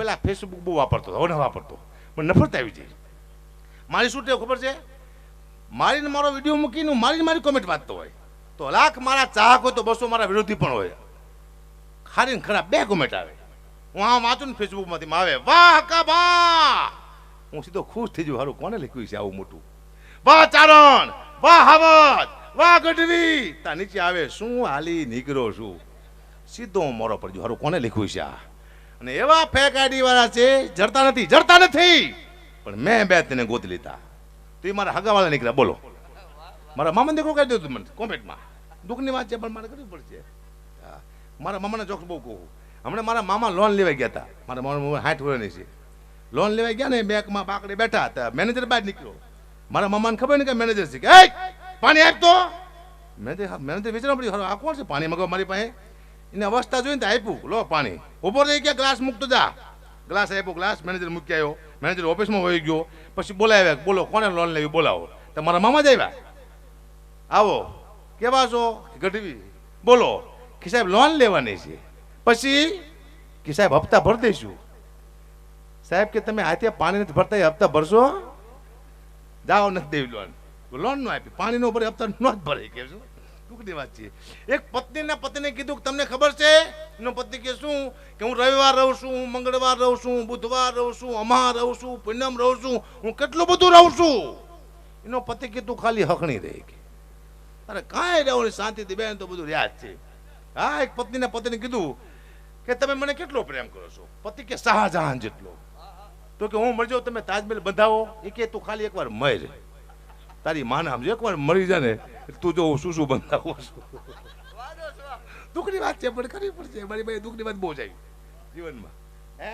પેલા ફેસબુક બહુ વાપરતો હતો વાપરતો. મને નફરત આવી જઈ મારી શું ખબર છે? મારીને મારો વીડિયો મૂકીને મારીને મારી કોમેન્ટ વાંચતો હોય. તો લાખ મારા ચાહક હોય તો બસો મારા વિરોધી પણ હોય. ખારી ને બે કોમેન્ટ આવે. હું આ વાંચું ને ફેસબુકમાંથી આવે વાહ, કા વાહ! હું સીધો ખુશ થઈ જઉં, હારું, કોને લખ્યું છે આવું મોટું? વાહ, ચારણ! વાહ, હાવત! વાહ, ગઢવી! તા નીચે આવે, શું હાલી, નીકળો છું? સીધો મોરો પડજો હારું, કોને લખ્યું છે આ? અને એવા ફેક આઈડી વાળા છે જડતા નથી જડતા નથી. પણ મેં બે તેને ગોત લીધા. તો એ મારા હગાવાળા નીકળ્યા. બોલો. મારા મામા દીકરો કહી દીધું મને કોમેન્ટમાં. દુઃખની વાત છે પણ મારે કરવી પડશે. મારા મામાના જોક્સ બહુ કહું. હમણાં મારા મામા લોન લેવા ગયા હતા. મારા મામા હાઠ વર્ષની છે. લોન લેવા ગયા ને બેંકમાં બાકડે બેઠા હતા. મેનેજર બહાર નીકળ્યો. મારા મામાને ખબર નહીં કે મેનેજર છે કે પાણી આપતો? મેનેજર મેનેજર વિચારવા પડ્યું "હાલો, આ કોણ છે? પાણી મગાવ મારી પાસે? એને અવસ્થા જોઈને આપ્યું. લો પાણી. ઊભો રહી ગયા ગ્લાસ મૂકતો જા. ગ્લાસ આપ્યો, ગ્લાસ મેનેજર મૂકી આવ્યો. મેનેજર ઓફિસમાં વહી ગયો. પછી બોલાવ્યા બોલો, કોને લોન લેવી બોલાવો. તમારા મામા જ આવ્યા. આવો. કેવા છો? ગઢવી બોલો કે સાહેબ લોન લેવાની છે. પછી કે સાહેબ હપ્તા ભરી દઈશું. સાહેબ કે તમે હાથે પાણી નથી ભરતા હપ્તા ભરશો? જાઓ નથી દેવી લોન લોન નો આપી પાણીનો ભરે, હપ્તા ન જ ભરે કે દુઃખની વાત છે એક પત્નીના પતિને કીધું કે તમને ખબર છે? એનો પતિ કે શું? કે હું રવિવાર રહું છું મંગળવાર રહું છું બુધવાર રહું છું, અમાર રહું છું, પૂનમ રહું છું, હું કેટલું બધું રહું છું? એનો પતિ કીધું ખાલી હકણી રહી ગઈ. અરે કાંઈ રહું શાંતિથી બેન તો બધું યાદ છે. હા, એક પત્નીના પતિને કીધું કે તમે મને કેટલો પ્રેમ કરો છો? પતિ કે શાહજહાન જેટલો. તો કે હું મરજો, તમે તાજમહેલ બંધાવો. એ કે તું ખાલી એકવાર મર. તારી માને એક એકવાર મરી જાય ને તું જો શું શું બંધાવું છું. દુઃખની વાત છે પણ કરવી પડશે. મારી ભાઈ દુઃખની વાત બહુ જાય જીવનમાં. હે